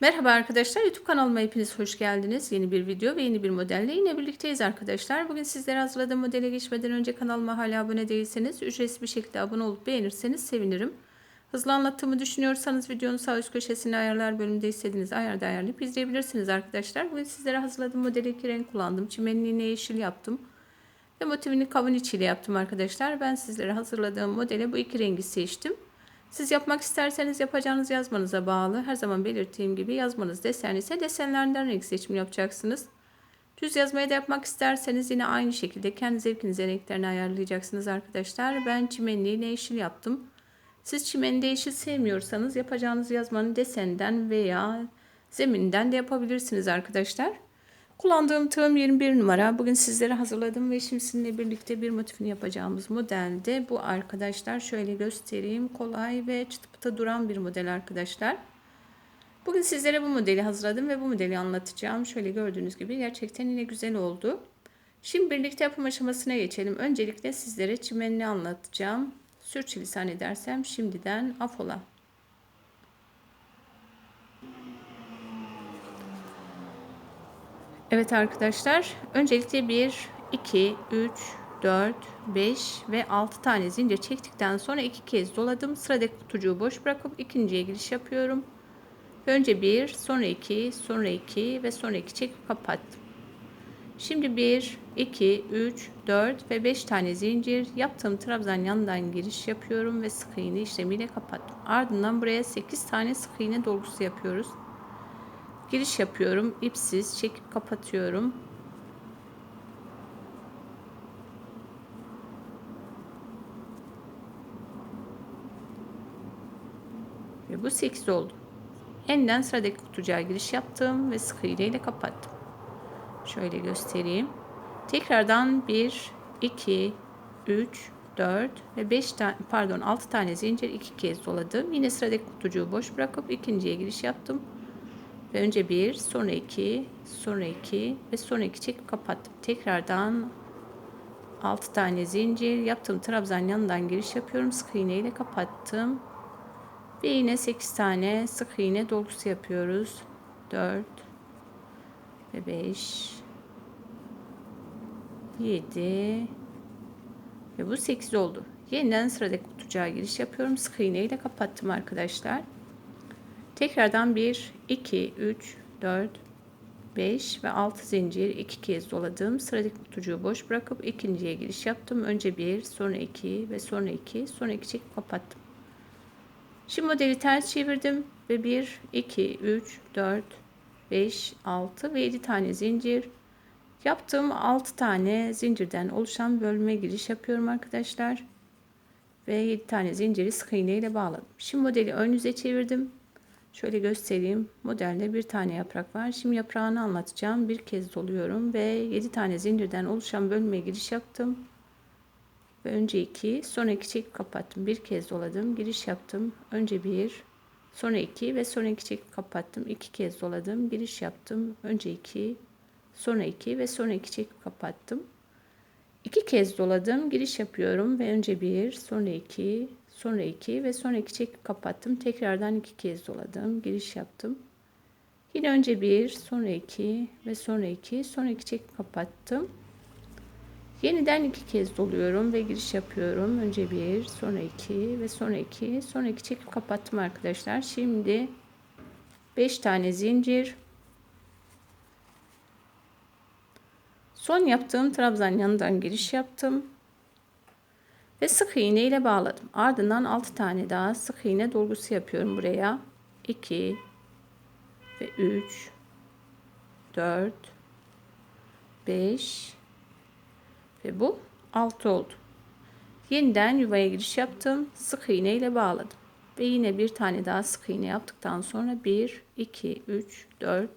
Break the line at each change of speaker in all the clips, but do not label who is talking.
Merhaba arkadaşlar YouTube kanalıma hepiniz hoş geldiniz. Yeni bir video ve yeni bir modelle yine birlikteyiz arkadaşlar. Bugün sizlere hazırladığım modele geçmeden önce kanalıma hala abone değilseniz ücretsiz bir şekilde abone olup beğenirseniz sevinirim. Hızlı anlattığımı düşünüyorsanız videonun sağ üst köşesinde ayarlar bölümünde istediğiniz ayarda ayarlayıp izleyebilirsiniz arkadaşlar. Bugün sizlere hazırladığım modeli iki renk kullandım. Çimenliğine yeşil yaptım. Ve motivini kavun içiyle yaptım arkadaşlar. Ben sizlere hazırladığım modele bu iki rengi seçtim. Siz yapmak isterseniz yapacağınız yazmanıza bağlı. Her zaman belirttiğim gibi yazmanız desen ise desenlerden renk seçimi yapacaksınız. Düz yazmayı da yapmak isterseniz yine aynı şekilde kendi zevkinize renklerini ayarlayacaksınız arkadaşlar. Ben çimenliğine yeşil yaptım. Siz çimeni yeşil sevmiyorsanız yapacağınız yazmanın desenden veya zeminden de yapabilirsiniz arkadaşlar. Kullandığım tığım 21 numara. Bugün sizlere hazırladım ve şimdi sizinle birlikte bir motifini yapacağımız modelde bu arkadaşlar. Şöyle göstereyim. Kolay ve çıtı pıtı duran bir model arkadaşlar. Bugün sizlere bu modeli hazırladım ve bu modeli anlatacağım. Şöyle gördüğünüz gibi gerçekten yine güzel oldu. Şimdi birlikte yapım aşamasına geçelim. Öncelikle sizlere çimenini anlatacağım. Sürçülisan edersem şimdiden afola. Evet arkadaşlar. Öncelikle 1, 2, 3, 4, 5 ve 6 tane zincir çektikten sonra iki kez doladım. Sıradaki kutucuğu boş bırakıp ikinciye giriş yapıyorum. Önce 1, sonra 2, sonra 2 ve sonra 2 çekip kapattım. Şimdi 1, 2, 3, 4 ve 5 tane zincir yaptığım trabzan yanından giriş yapıyorum ve sık iğne işlemiyle kapattım. Ardından buraya 8 tane sık iğne dolgusu yapıyoruz. Giriş yapıyorum. ipsiz çekip kapatıyorum. Ve bu 8 oldu. Yeniden sıradaki kutucuğa giriş yaptım ve sık iğne ile kapattım. Şöyle göstereyim. Tekrardan 1, 2, 3, 4 ve 5 tane pardon 6 tane zincir iki kez doladım. Yine sıradaki kutucuğu boş bırakıp ikinciye giriş yaptım. Ve önce bir, sonra iki, sonra iki ve sonra iki çekip kapattım. Tekrardan 6 tane zincir yaptım. Trabzan yanından giriş yapıyorum. Sık iğne ile kapattım. Ve yine 8 tane sık iğne dolgusu yapıyoruz. 4 ve 5 7 ve bu 8 oldu. Yeniden sıradaki kutucuğa giriş yapıyorum. Sık iğne ile kapattım arkadaşlar. Tekrardan 1, 2, 3, 4, 5 ve 6 zincir iki kez doladım. Sıradaki kutucuğu boş bırakıp ikinciye giriş yaptım. Önce 1, sonra 2 ve sonra 2, sonra 2 çekip kapattım. Şimdi modeli ters çevirdim ve 1, 2, 3, 4, 5, 6 ve 7 tane zincir yaptığım 6 tane zincirden oluşan bölme giriş yapıyorum arkadaşlar. Ve 7 tane zinciri sık iğne ile bağladım. Şimdi modeli ön yüze çevirdim. Şöyle göstereyim. Modelde bir tane yaprak var. Şimdi yaprağını anlatacağım. Bir kez doluyorum ve 7 tane zincirden oluşan bölmeye giriş yaptım. Ve önce 2, sonra 2 çekip kapattım. Bir kez doladım, giriş yaptım. Önce 1, sonra 2 ve sonra 2 çekip kapattım. 2 kez doladım, giriş yaptım. Önce 2, sonra 2 ve sonra 2 çekip kapattım. 2 kez doladım, giriş yapıyorum ve önce 1, sonra 2, Sonra 2 ve sonra 2 çekip kapattım. Tekrardan 2 kez doladım. Giriş yaptım. Yine önce 1, sonra 2 ve sonra 2, sonra 2 çekip kapattım. Yeniden 2 kez doluyorum ve giriş yapıyorum. Önce 1, sonra 2 ve sonra 2, sonra 2 çekip kapattım arkadaşlar. Şimdi 5 tane zincir. Son yaptığım trabzan yanından giriş yaptım ve sık iğne ile bağladım. Ardından 6 tane daha sık iğne dolgusu yapıyorum buraya. 2 ve 3 4 5 ve bu 6 oldu. Yeniden yuvaya giriş yaptım. Sık iğne ile bağladım. Ve yine bir tane daha sık iğne yaptıktan sonra 1 2 3 4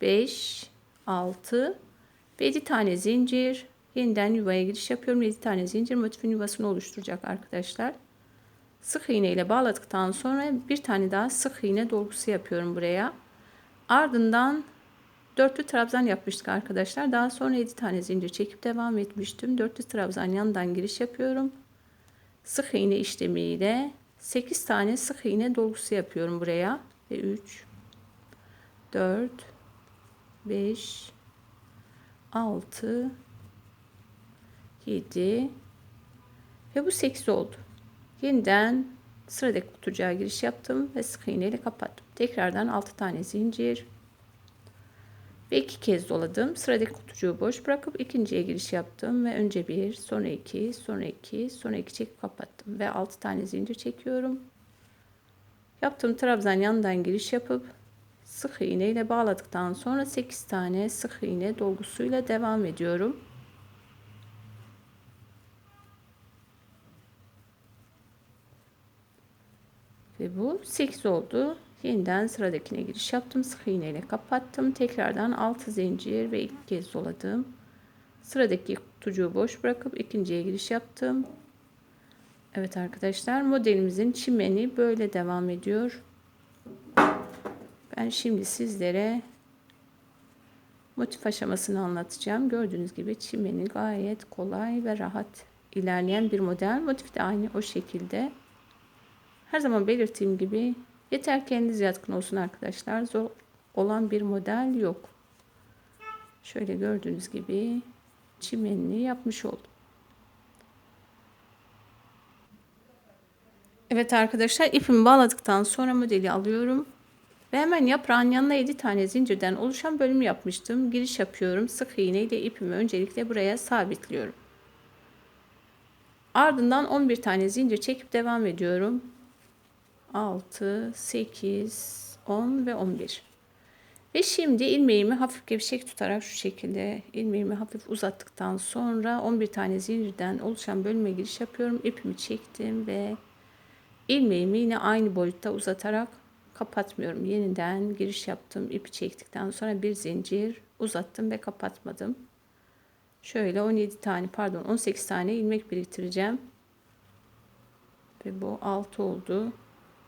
5 6 ve 7 tane zincir Yeniden yuvaya giriş yapıyorum. 7 tane zincir motifin yuvasını oluşturacak arkadaşlar. Sık iğne ile bağladıktan sonra bir tane daha sık iğne dolgusu yapıyorum buraya. Ardından dörtlü trabzan yapmıştık arkadaşlar. Daha sonra 7 tane zincir çekip devam etmiştim. Dörtlü trabzan yanından giriş yapıyorum. Sık iğne işlemiyle 8 tane sık iğne dolgusu yapıyorum buraya. Ve 3 4 5 6 7 ve bu 8 oldu. Yeniden sıradaki kutucuğa giriş yaptım ve sık iğne ile kapattım. Tekrardan 6 tane zincir ve iki kez doladım. Sıradaki kutucuğu boş bırakıp ikinciye giriş yaptım ve önce bir, sonra iki, sonra iki, sonra iki çekip kapattım ve 6 tane zincir çekiyorum. Yaptığım trabzan yanından giriş yapıp sık iğne ile bağladıktan sonra 8 tane sık iğne dolgusuyla devam ediyorum. Ve bu 8 oldu. Yeniden sıradakine giriş yaptım. Sık iğne ile kapattım. Tekrardan 6 zincir ve ilk kez doladım. Sıradaki kutucuğu boş bırakıp ikinciye giriş yaptım. Evet arkadaşlar modelimizin çimeni böyle devam ediyor. Ben şimdi sizlere motif aşamasını anlatacağım. Gördüğünüz gibi çimeni gayet kolay ve rahat ilerleyen bir model. Motif de aynı o şekilde. Her zaman belirttiğim gibi yeter kendiniz yatkın olsun arkadaşlar. Zor olan bir model yok. Şöyle gördüğünüz gibi çimenini yapmış oldum. Evet arkadaşlar ipimi bağladıktan sonra modeli alıyorum. Ve hemen yaprağın yanına 7 tane zincirden oluşan bölüm yapmıştım. Giriş yapıyorum. Sık iğne ile ipimi öncelikle buraya sabitliyorum. Ardından 11 tane zincir çekip devam ediyorum. 6, 8, 10 ve 11. Ve şimdi ilmeğimi hafif gevşek tutarak şu şekilde ilmeğimi hafif uzattıktan sonra 11 tane zincirden oluşan bölüme giriş yapıyorum. İpimi çektim ve ilmeğimi yine aynı boyutta uzatarak kapatmıyorum. Yeniden giriş yaptım. ipi çektikten sonra bir zincir uzattım ve kapatmadım. Şöyle 17 tane pardon 18 tane ilmek biriktireceğim. Ve bu 6 oldu.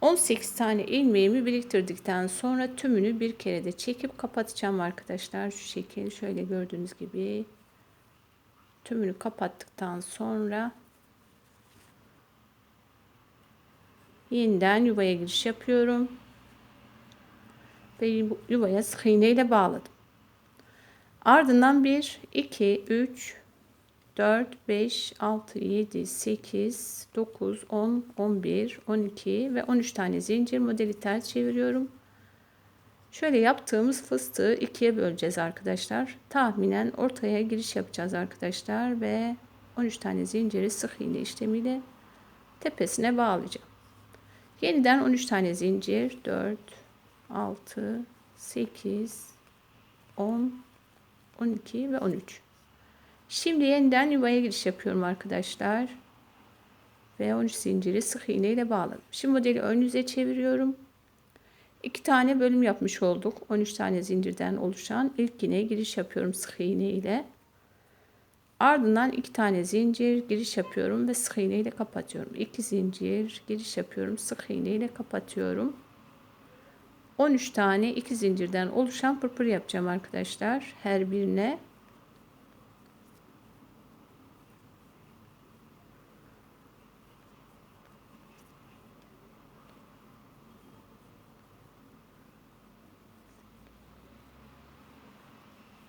18 tane ilmeğimi biriktirdikten sonra tümünü bir kere de çekip kapatacağım arkadaşlar. Şu şekil şöyle gördüğünüz gibi tümünü kapattıktan sonra yeniden yuvaya giriş yapıyorum. Ve yuvaya sık iğne ile bağladım. Ardından 1, 2, 3, 4, 5, 6, 7, 8, 9, 10, 11, 12 ve 13 tane zincir modeli ters çeviriyorum. Şöyle yaptığımız fıstığı ikiye böleceğiz arkadaşlar. Tahminen ortaya giriş yapacağız arkadaşlar ve 13 tane zinciri sık iğne işlemiyle tepesine bağlayacağım. Yeniden 13 tane zincir 4 6 8 10 12 ve 13. Şimdi yeniden yuvaya giriş yapıyorum arkadaşlar. Ve 13 zinciri sık iğne ile bağladım. Şimdi modeli ön yüze çeviriyorum. İki tane bölüm yapmış olduk. 13 tane zincirden oluşan ilk yine giriş yapıyorum sık iğne ile. Ardından iki tane zincir giriş yapıyorum ve sık iğne ile kapatıyorum. İki zincir giriş yapıyorum sık iğne ile kapatıyorum. 13 tane iki zincirden oluşan pırpır yapacağım arkadaşlar. Her birine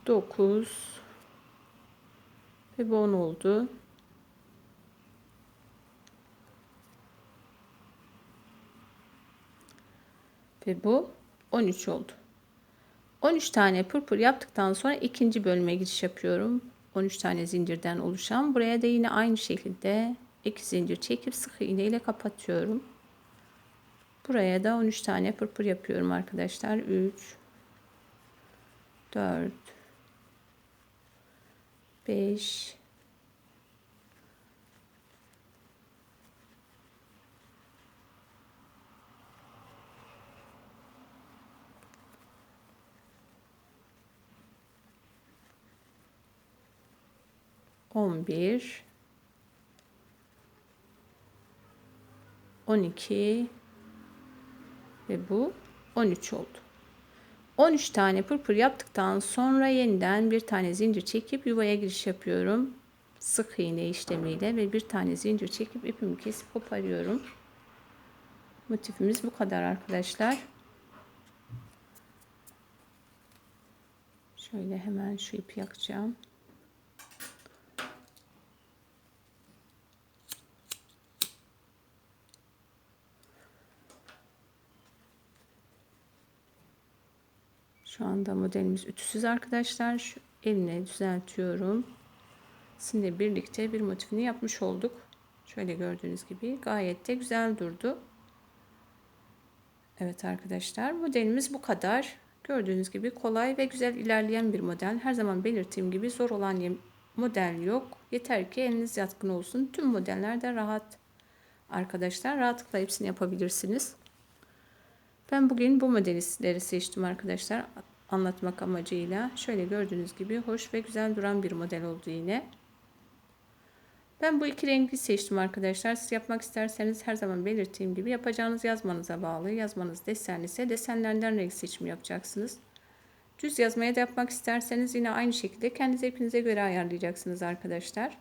dokuz ve bu on oldu. Ve bu 13 oldu. 13 tane pırpır yaptıktan sonra ikinci bölüme giriş yapıyorum. 13 tane zincirden oluşan. Buraya da yine aynı şekilde iki zincir çekip sık iğne ile kapatıyorum. Buraya da 13 tane pırpır yapıyorum arkadaşlar. 3 4 5 6 11 12 ve bu 13 oldu. 13 tane pırpır yaptıktan sonra yeniden bir tane zincir çekip yuvaya giriş yapıyorum. Sık iğne işlemiyle ve bir tane zincir çekip ipimi kesip koparıyorum. Motifimiz bu kadar arkadaşlar. Şöyle hemen şu ipi yakacağım. Şu anda modelimiz ütüsüz arkadaşlar. Şu eline düzeltiyorum. Sizinle birlikte bir motifini yapmış olduk. Şöyle gördüğünüz gibi gayet de güzel durdu. Evet arkadaşlar modelimiz bu kadar. Gördüğünüz gibi kolay ve güzel ilerleyen bir model. Her zaman belirttiğim gibi zor olan model yok. Yeter ki eliniz yatkın olsun. Tüm modellerde rahat arkadaşlar. Rahatlıkla hepsini yapabilirsiniz. Ben bugün bu modelleri seçtim arkadaşlar. Anlatmak amacıyla. Şöyle gördüğünüz gibi hoş ve güzel duran bir model oldu yine. Ben bu iki rengi seçtim arkadaşlar. Siz yapmak isterseniz her zaman belirttiğim gibi yapacağınız yazmanıza bağlı. Yazmanız desenli ise desenlerden renk seçimi yapacaksınız. Düz yazmaya da yapmak isterseniz yine aynı şekilde kendi zevkinize göre ayarlayacaksınız arkadaşlar.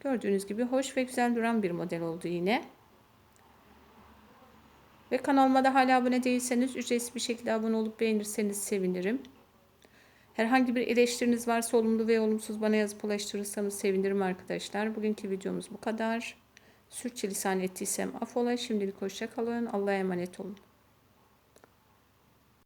Gördüğünüz gibi hoş ve güzel duran bir model oldu yine. Ve kanalıma da hala abone değilseniz ücretsiz bir şekilde abone olup beğenirseniz sevinirim. Herhangi bir eleştiriniz varsa olumlu ve olumsuz bana yazıp ulaştırırsanız sevinirim arkadaşlar. Bugünkü videomuz bu kadar. Sürçülisan ettiysem affola. Şimdilik hoşça kalın. Allah'a emanet olun.